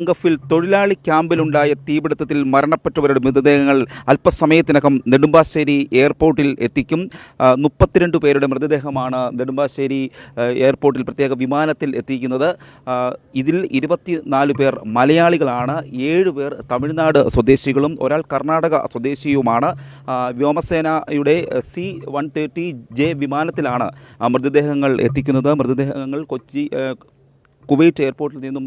ഗഫിൽ തൊഴിലാളി ക്യാമ്പിലുണ്ടായ തീപിടുത്തത്തിൽ മരണപ്പെട്ടവരുടെ മൃതദേഹങ്ങൾ അല്പസമയത്തിനകം നെടുമ്പാശ്ശേരി എയർപോർട്ടിൽ എത്തിക്കും. മുപ്പത്തിരണ്ട് പേരുടെ മൃതദേഹമാണ് നെടുമ്പാശ്ശേരി എയർപോർട്ടിൽ പ്രത്യേക വിമാനത്തിൽ എത്തിക്കുന്നത്. ഇതിൽ ഇരുപത്തി നാല് പേർ മലയാളികളാണ് ഏഴ് പേർ തമിഴ്നാട് സ്വദേശികളും ഒരാൾ കർണാടക സ്വദേശിയുമാണ്. വ്യോമസേനയുടെ സി വൺ തേർട്ടി ജെ വിമാനത്തിലാണ് മൃതദേഹങ്ങൾ എത്തിക്കുന്നത്. മൃതദേഹങ്ങൾ കൊച്ചി കുവൈറ്റ് എയർപോർട്ടിൽ നിന്നും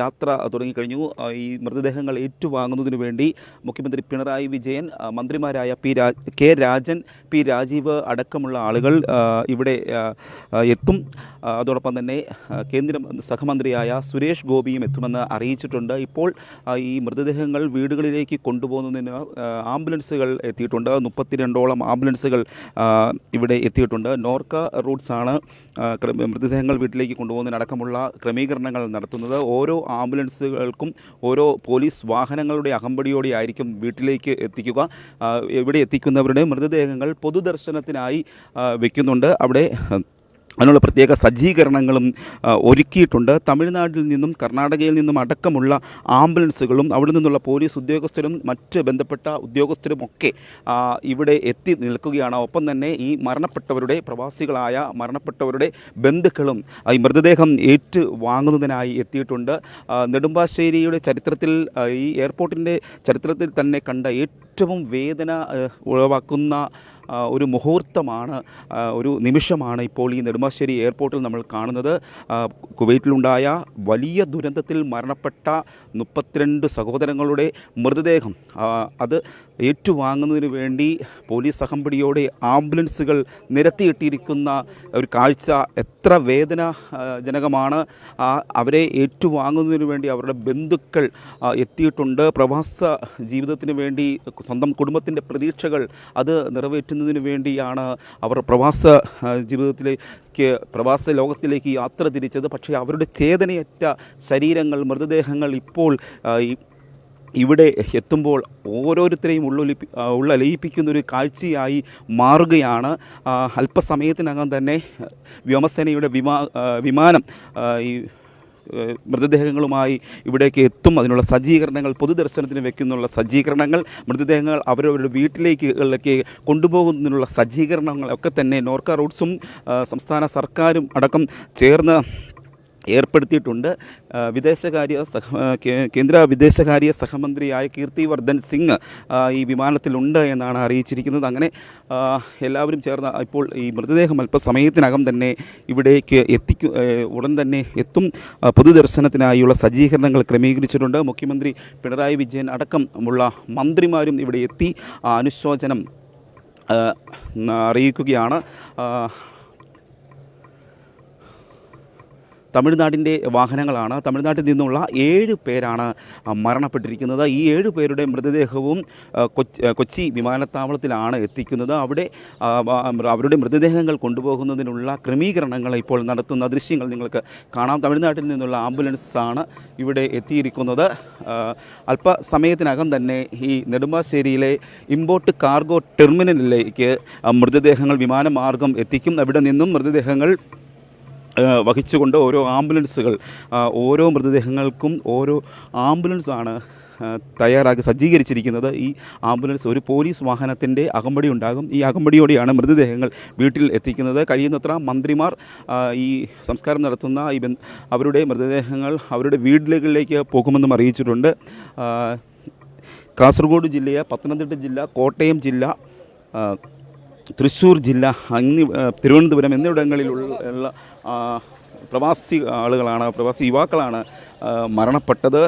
യാത്ര തുടങ്ങിക്കഴിഞ്ഞു. ഈ മൃതദേഹങ്ങൾ ഏറ്റുവാങ്ങുന്നതിനു വേണ്ടി മുഖ്യമന്ത്രി പിണറായി വിജയൻ മന്ത്രിമാരായ പി രാ കെ രാജൻ പി രാജീവ് അടക്കമുള്ള ആളുകൾ ഇവിടെ എത്തും. അതോടൊപ്പം തന്നെ കേന്ദ്ര സഹമന്ത്രിയായ സുരേഷ് ഗോപിയും എത്തുമെന്ന് അറിയിച്ചിട്ടുണ്ട്. ഇപ്പോൾ ഈ മൃതദേഹങ്ങൾ വീടുകളിലേക്ക് കൊണ്ടുപോകുന്നതിന് ആംബുലൻസുകൾ എത്തിയിട്ടുണ്ട്. മുപ്പത്തിരണ്ടോളം ആംബുലൻസുകൾ ഇവിടെ എത്തിയിട്ടുണ്ട്. നോർക്ക റൂട്ട്സാണ് മൃതദേഹങ്ങൾ വീട്ടിലേക്ക് കൊണ്ടുപോകുന്നതിനടക്കമുള്ള ക്രമീകരണങ്ങൾ നടത്തുന്നത്. ഓരോ ആംബുലൻസുകൾക്കും ഓരോ പോലീസ് വാഹനങ്ങളുടെ അകമ്പടിയോടെ ആയിരിക്കും വീട്ടിലേക്ക് എത്തിക്കുക. ഇവിടെ എത്തിക്കുന്നവരുടെ മൃതദേഹങ്ങൾ പൊതുദർശനത്തിനായി വയ്ക്കുന്നുണ്ട് അവിടെ അതിനുള്ള പ്രത്യേക സജ്ജീകരണങ്ങളും ഒരുക്കിയിട്ടുണ്ട്. തമിഴ്നാട്ടിൽ നിന്നും കർണാടകയിൽ നിന്നും അടക്കമുള്ള ആംബുലൻസുകളും അവിടെ നിന്നുള്ള പോലീസ് ഉദ്യോഗസ്ഥരും മറ്റ് ബന്ധപ്പെട്ട ഉദ്യോഗസ്ഥരും ഒക്കെ ഇവിടെ എത്തി നിൽക്കുകയാണ്. ഒപ്പം തന്നെ ഈ മരണപ്പെട്ടവരുടെ പ്രവാസികളായ മരണപ്പെട്ടവരുടെ ബന്ധുക്കളും ഈ മൃതദേഹം ഏറ്റു വാങ്ങുന്നതിനായി എത്തിയിട്ടുണ്ട്. നെടുമ്പാശ്ശേരിയുടെ ചരിത്രത്തിൽ ഈ എയർപോർട്ടിന്റെ ചരിത്രത്തിൽ തന്നെ കണ്ട ഏറ്റവും വേദന ഉളവാക്കുന്ന ഒരു മുഹൂർത്തമാണ് ഒരു നിമിഷമാണ് ഇപ്പോൾ ഈ നെടുമ്പാശ്ശേരി എയർപോർട്ടിൽ നമ്മൾ കാണുന്നത്. കുവൈറ്റിലുണ്ടായ വലിയ ദുരന്തത്തിൽ മരണപ്പെട്ട മുപ്പത്തിരണ്ട് സഹോദരങ്ങളുടെ മൃതദേഹം അത് ഏറ്റുവാങ്ങുന്നതിന് വേണ്ടി പോലീസ് അകമ്പടിയോടെ ആംബുലൻസുകൾ നിരത്തിയിട്ടിരിക്കുന്ന ഒരു കാഴ്ച എത്ര വേദന ജനകമാണ്. അവരെ ഏറ്റുവാങ്ങുന്നതിന് വേണ്ടി അവരുടെ ബന്ധുക്കൾ എത്തിയിട്ടുണ്ട്. പ്രവാസ ജീവിതത്തിന് വേണ്ടി സ്വന്തം കുടുംബത്തിന്റെ പ്രതീക്ഷകൾ അത് നിറവേറ്റുന്നതിന് വേണ്ടിയാണ് അവർ പ്രവാസ ജീവിതത്തിലേക്ക് പ്രവാസ ലോകത്തിലേക്ക് യാത്ര തിരിച്ചത്. പക്ഷേ അവരുടെ ചേതനയറ്റ ശരീരങ്ങൾ മൃതദേഹങ്ങൾ ഇപ്പോൾ ഇവിടെ എത്തുമ്പോൾ ഓരോരുത്തരെയും ഉള്ളൊലിപ്പി ഉള്ളലിയിപ്പിക്കുന്ന ഒരു കാഴ്ചയായി മാറുകയാണ്. അല്പസമയത്തിനകം തന്നെ വ്യോമസേനയുടെ വിമാ വിമാനം ഈ മൃതദേഹങ്ങളുമായി ഇവിടേക്ക് എത്തും. അതിനുള്ള സജ്ജീകരണങ്ങൾ പൊതുദർശനത്തിന് വെക്കുന്നുള്ള സജ്ജീകരണങ്ങൾ മൃതദേഹങ്ങൾ അവരവരുടെ വീട്ടിലേക്ക് കൊണ്ടുപോകുന്നതിനുള്ള സജ്ജീകരണങ്ങളൊക്കെ തന്നെ നോർക്ക റൂട്ട്സും സംസ്ഥാന സർക്കാരും അടക്കം ചേർന്ന് ഏർപ്പെടുത്തിയിട്ടുണ്ട്. വിദേശകാര്യ സഹ കേന്ദ്ര വിദേശകാര്യ സഹമന്ത്രിയായ കീർത്തി വർദ്ധൻ സിംഗ് ഈ വിമാനത്തിലുണ്ട് എന്നാണ് അറിയിച്ചിരിക്കുന്നത്. അങ്ങനെ എല്ലാവരും ചേർന്ന് ഇപ്പോൾ ഈ മൃതദേഹം അല്പസമയത്തിനകം തന്നെ ഇവിടേക്ക് എത്തിക്കു ഉടൻ തന്നെ എത്തും. പൊതുദർശനത്തിനായുള്ള സജ്ജീകരണങ്ങൾ ക്രമീകരിച്ചിട്ടുണ്ട്. മുഖ്യമന്ത്രി പിണറായി വിജയൻ അടക്കമുള്ള മന്ത്രിമാരും ഇവിടെ എത്തി അനുശോചനം അറിയിക്കുകയാണ് ആ, തമിഴ്നാടിന്റെ വാഹനങ്ങളാണ്. തമിഴ്നാട്ടിൽ നിന്നുള്ള ഏഴ് പേരാണ് മരണപ്പെട്ടിരിക്കുന്നത്. ഈ ഏഴ് പേരുടെ മൃതദേഹവും കൊച്ചി വിമാനത്താവളത്തിലാണ് എത്തിക്കുന്നത്. അവിടെ അവരുടെ മൃതദേഹങ്ങൾ കൊണ്ടുപോകുന്നതിനുള്ള ക്രമീകരണങ്ങൾ ഇപ്പോൾ നടത്തുന്ന ദൃശ്യങ്ങൾ നിങ്ങൾക്ക് കാണാം. തമിഴ്നാട്ടിൽ നിന്നുള്ള ആംബുലൻസാണ് ഇവിടെ എത്തിയിരിക്കുന്നത്. അല്പസമയത്തിനകം തന്നെ ഈ നെടുമ്പാശ്ശേരിയിലെ ഇമ്പോർട്ട് കാർഗോ ടെർമിനലിലേക്ക് മൃതദേഹങ്ങൾ വിമാനമാർഗം എത്തിക്കും. അവിടെ നിന്നും മൃതദേഹങ്ങൾ വഹിച്ചുകൊണ്ട് ഓരോ ആംബുലൻസുകൾ ഓരോ മൃതദേഹങ്ങൾക്കും ഓരോ ആംബുലൻസാണ് തയ്യാറാക്കി സജ്ജീകരിച്ചിരിക്കുന്നത്. ഈ ആംബുലൻസ് ഒരു പോലീസ് വാഹനത്തിന്റെ അകമ്പടി ഉണ്ടാകും. ഈ അകമ്പടിയോടെയാണ് മൃതദേഹങ്ങൾ വീട്ടിൽ എത്തിക്കുന്നത്. കഴിയുന്നത്ര മന്ത്രിമാർ ഈ സംസ്കാരം നടത്തുന്ന ഈ അവരുടെ മൃതദേഹങ്ങൾ അവരുടെ വീടുകളിലേക്ക് പോകുമെന്നും അറിയിച്ചിട്ടുണ്ട്. കാസർഗോഡ് ജില്ലയെ പത്തനംതിട്ട ജില്ല കോട്ടയം ജില്ല തൃശ്ശൂർ ജില്ല അങ്ങി തിരുവനന്തപുരം എന്നിവിടങ്ങളിലുള്ള പ്രവാസി ആളുകളാണ് പ്രവാസി യുവാക്കളാണ് മരണപ്പെട്ടത്.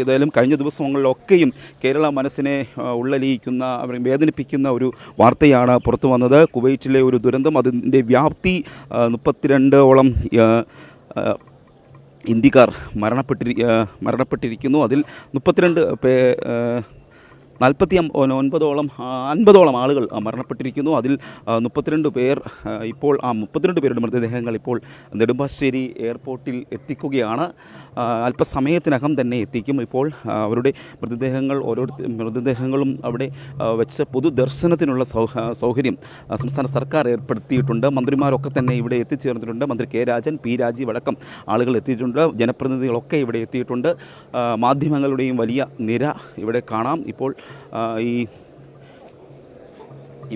ഏതായാലും കഴിഞ്ഞ ദിവസങ്ങളിലൊക്കെയും കേരള മനസ്സിനെ ഉള്ളലിയിക്കുന്ന അവരെ വേദനിപ്പിക്കുന്ന ഒരു വാർത്തയാണ് പുറത്തു വന്നത്. കുവൈറ്റിലെ ഒരു ദുരന്തം അതിന്റെ വ്യാപ്തി മുപ്പത്തിരണ്ടോളം ഇന്ത്യക്കാർ മരണപ്പെട്ടിരി മരണപ്പെട്ടിരിക്കുന്നു. അതിൽ മുപ്പത്തിരണ്ട് പേ നാൽപ്പത്തി ഒൻപതോളം അൻപതോളം ആളുകൾ മരണപ്പെട്ടിരിക്കുന്നു. അതിൽ മുപ്പത്തിരണ്ട് പേർ ഇപ്പോൾ ആ മുപ്പത്തിരണ്ട് പേരുടെ മൃതദേഹങ്ങൾ ഇപ്പോൾ നെടുമ്പാശ്ശേരി എയർപോർട്ടിൽ എത്തിക്കുകയാണ്. അല്പസമയത്തിനകം തന്നെ എത്തിക്കും. ഇപ്പോൾ അവരുടെ മൃതദേഹങ്ങൾ ഓരോരുത്തർ മൃതദേഹങ്ങളും അവിടെ വെച്ച പൊതുദർശനത്തിനുള്ള സൗകര്യം സംസ്ഥാന സർക്കാർ ഏർപ്പെടുത്തിയിട്ടുണ്ട്. മന്ത്രിമാരൊക്കെ തന്നെ ഇവിടെ എത്തിച്ചേർന്നിട്ടുണ്ട്. മന്ത്രി കെ രാജൻ പി രാജീവ് അടക്കം ആളുകൾ എത്തിയിട്ടുണ്ട്. ജനപ്രതിനിധികളൊക്കെ ഇവിടെ എത്തിയിട്ടുണ്ട്. മാധ്യമങ്ങളുടെയും വലിയ നിര ഇവിടെ കാണാം. ഇപ്പോൾ ഈ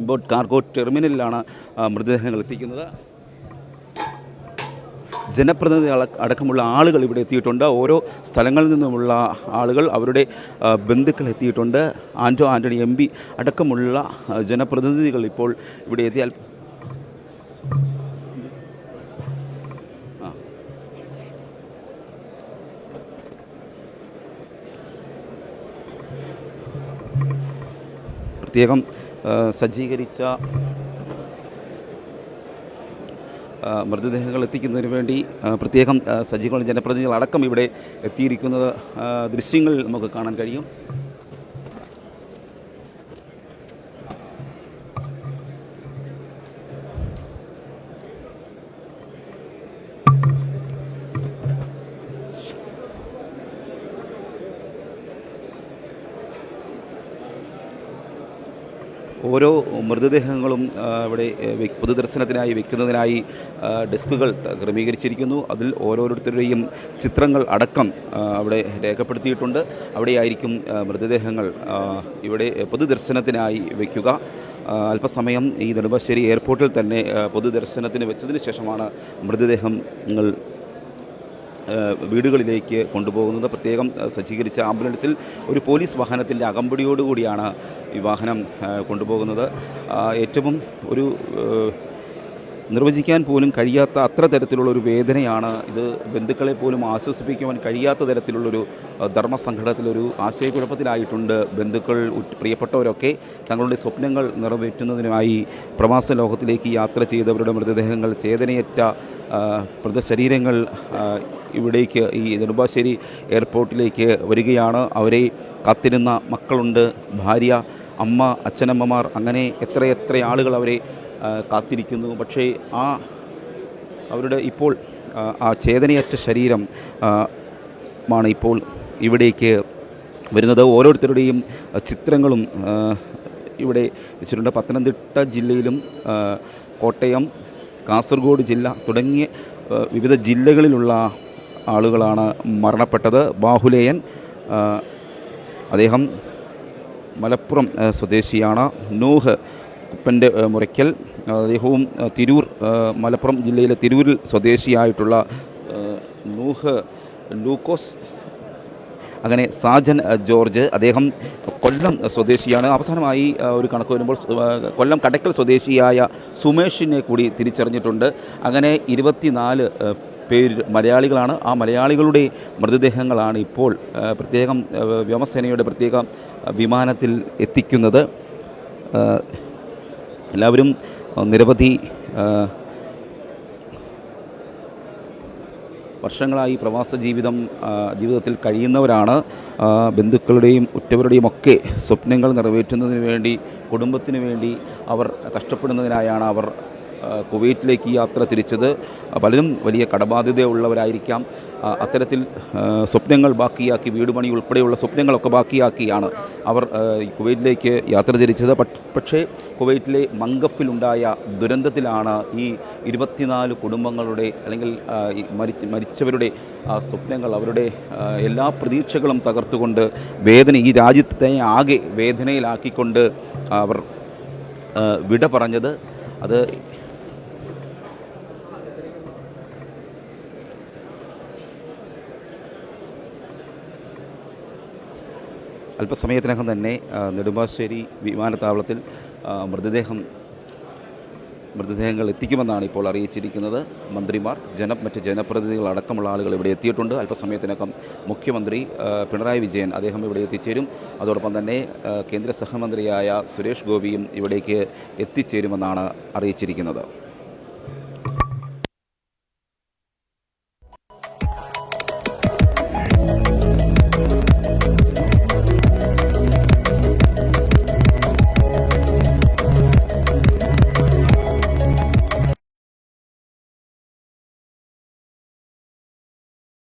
ഇമ്പോർട്ട് കാർഗോ ടെർമിനലിലാണ് മൃതദേഹങ്ങൾ എത്തിക്കുന്നത്. ജനപ്രതിനിധി അടക്കമുള്ള ആളുകൾ ഇവിടെ എത്തിയിട്ടുണ്ട്. ഓരോ സ്ഥലങ്ങളിൽ നിന്നുമുള്ള ആളുകൾ അവരുടെ ബന്ധുക്കൾ എത്തിയിട്ടുണ്ട്. ആന്റോ ആന്റണി എം പി അടക്കമുള്ള ജനപ്രതിനിധികൾ ഇപ്പോൾ ഇവിടെ എത്തിയാൽ പ്രത്യേകം സജ്ജീകരിച്ച മൃതദേഹങ്ങൾ എത്തിക്കുന്നതിന് വേണ്ടി പ്രത്യേകം സജ്ജീകരണ ജനപ്രതിനിധികളടക്കം ഇവിടെ എത്തിയിരിക്കുന്നത് ദൃശ്യങ്ങൾ നമുക്ക് കാണാൻ കഴിയും. ഓരോ മൃതദേഹങ്ങളും ഇവിടെ പൊതുദർശനത്തിനായി വെക്കുന്നതിനായി ഡെസ്കുകൾ ക്രമീകരിച്ചിരിക്കുന്നു. അതിൽ ഓരോരുത്തരുടെയും ചിത്രങ്ങൾ അടക്കം അവിടെ രേഖപ്പെടുത്തിയിട്ടുണ്ട്. അവിടെയായിരിക്കും മൃതദേഹങ്ങൾ ഇവിടെ പൊതുദർശനത്തിനായി വയ്ക്കുക അല്പസമയം ഈ നെടുമ്പാശ്ശേരി എയർപോർട്ടിൽ തന്നെ പൊതുദർശനത്തിന് വെച്ചതിന് ശേഷമാണ് മൃതദേഹങ്ങൾ വീടുകളിലേക്ക് കൊണ്ടുപോകുന്നത്. പ്രത്യേകം സജ്ജീകരിച്ച ആംബുലൻസിൽ ഒരു പോലീസ് വാഹനത്തിന്റെ അകമ്പടിയോടുകൂടിയാണ് ഈ വാഹനം കൊണ്ടുപോകുന്നത്. ഏറ്റവും ഒരു നിർവചിക്കാൻ പോലും കഴിയാത്ത അത്ര തരത്തിലുള്ള ഒരു വേദനയാണ് ഇത്. ബന്ധുക്കളെ പോലും ആശ്വസിപ്പിക്കുവാൻ കഴിയാത്ത തരത്തിലുള്ളൊരു ധർമ്മസങ്കടത്തിലൊരു ആശയക്കുഴപ്പത്തിലായിട്ടുണ്ട് ബന്ധുക്കൾ പ്രിയപ്പെട്ടവരൊക്കെ. തങ്ങളുടെ സ്വപ്നങ്ങൾ നിറവേറ്റുന്നതിനായി പ്രവാസ ലോകത്തിലേക്ക് യാത്ര ചെയ്തവരുടെ മൃതദേഹങ്ങൾ ചേതനയറ്റ മൃതശരീരങ്ങൾ ഇവിടേക്ക് ഈ നെടുമ്പാശ്ശേരി എയർപോർട്ടിലേക്ക് വരികയാണ്. അവരെ കാത്തിരുന്ന മക്കളുണ്ട്. ഭാര്യ അമ്മ അച്ഛനമ്മമാർ അങ്ങനെ എത്രയെത്ര ആളുകൾ അവരെ കാത്തിരിക്കുന്നു. പക്ഷേ ആ അവരുടെ ഇപ്പോൾ ആ, ചേതനയറ്റ ശരീരം ആണ് ഇപ്പോൾ ഇവിടേക്ക് വരുന്നത്. ഓരോരുത്തരുടെയും ചിത്രങ്ങളും ഇവിടെ വെച്ചിട്ടുണ്ട്. പത്തനംതിട്ട ജില്ലയിലും കോട്ടയം കാസർഗോഡ് ജില്ല തുടങ്ങിയ വിവിധ ജില്ലകളിലുള്ള ആളുകളാണ് മരണപ്പെട്ടത്. ബാഹുലേയൻ അദ്ദേഹം മലപ്പുറം സ്വദേശിയാണ്. നൂഹ് കുപ്പന്റെ മുറിക്കൽ അദ്ദേഹവും തിരൂർ മലപ്പുറം ജില്ലയിലെ തിരൂരിൽ സ്വദേശിയായിട്ടുള്ള നൂഹ് ലൂക്കോസ് അങ്ങനെ സാജൻ ജോർജ് അദ്ദേഹം കൊല്ലം സ്വദേശിയാണ്. അവസാനമായി ഒരു കണക്ക് വരുമ്പോൾ കൊല്ലം കടക്കൽ സ്വദേശിയായ സുമേഷിനെ കൂടി തിരിച്ചറിഞ്ഞിട്ടുണ്ട്. അങ്ങനെ ഇരുപത്തിനാല് പേര് മലയാളികളാണ്. ആ മലയാളികളുടെ മൃതദേഹങ്ങളാണ് ഇപ്പോൾ പ്രത്യേകം വ്യോമസേനയുടെ പ്രത്യേക വിമാനത്തിൽ എത്തിക്കുന്നത്. എല്ലാവരും നിരവധി വർഷങ്ങളായി പ്രവാസ ജീവിതം ജീവിതത്തിൽ കഴിയുന്നവരാണ്. ബന്ധുക്കളുടെയും ഉറ്റവരുടെയും ഒക്കെ സ്വപ്നങ്ങൾ നിറവേറ്റുന്നതിന് വേണ്ടി കുടുംബത്തിന് വേണ്ടി അവർ കഷ്ടപ്പെടുന്നതിനായാണ് അവർ കുവൈറ്റിലേക്ക് യാത്ര തിരിച്ചത്. പലരും വലിയ കടബാധ്യതയുള്ളവരായിരിക്കാം. അത്തരത്തിൽ സ്വപ്നങ്ങൾ ബാക്കിയാക്കി വീട് പണി ഉൾപ്പെടെയുള്ള സ്വപ്നങ്ങളൊക്കെ ബാക്കിയാക്കിയാണ് അവർ ഈ കുവൈറ്റിലേക്ക് യാത്ര തിരിച്ചത്. പക്ഷ- കുവൈറ്റിലെ മങ്കപ്പിലുണ്ടായ ദുരന്തത്തിലാണ് ഈ ഇരുപത്തിനാല് കുടുംബങ്ങളുടെ അല്ലെങ്കിൽ മരിച്ച മരിച്ചവരുടെ സ്വപ്നങ്ങൾ അവരുടെ എല്ലാ പ്രതീക്ഷകളും തകർത്തുകൊണ്ട് വേദന ഈ രാജ്യത്തെ ആകെ വേദനയിലാക്കിക്കൊണ്ട് അവർ വിട പറഞ്ഞത്. അത് അല്പസമയത്തിനകം തന്നെ നെടുമ്പാശ്ശേരി വിമാനത്താവളത്തിൽ മൃതദേഹം മൃതദേഹങ്ങൾ എത്തിക്കുമെന്നാണ് ഇപ്പോൾ അറിയിച്ചിരിക്കുന്നത്. മന്ത്രിമാർ ജന മറ്റ് ജനപ്രതിനിധികൾ അടക്കമുള്ള ആളുകൾ ഇവിടെ എത്തിയിട്ടുണ്ട്. അല്പസമയത്തിനകം മുഖ്യമന്ത്രി പിണറായി വിജയൻ അദ്ദേഹം ഇവിടെ എത്തിച്ചേരും. അതോടൊപ്പം തന്നെ കേന്ദ്ര സഹമന്ത്രിയായ സുരേഷ് ഗോപിയും ഇവിടേക്ക് എത്തിച്ചേരുമെന്നാണ് അറിയിച്ചിരിക്കുന്നത്.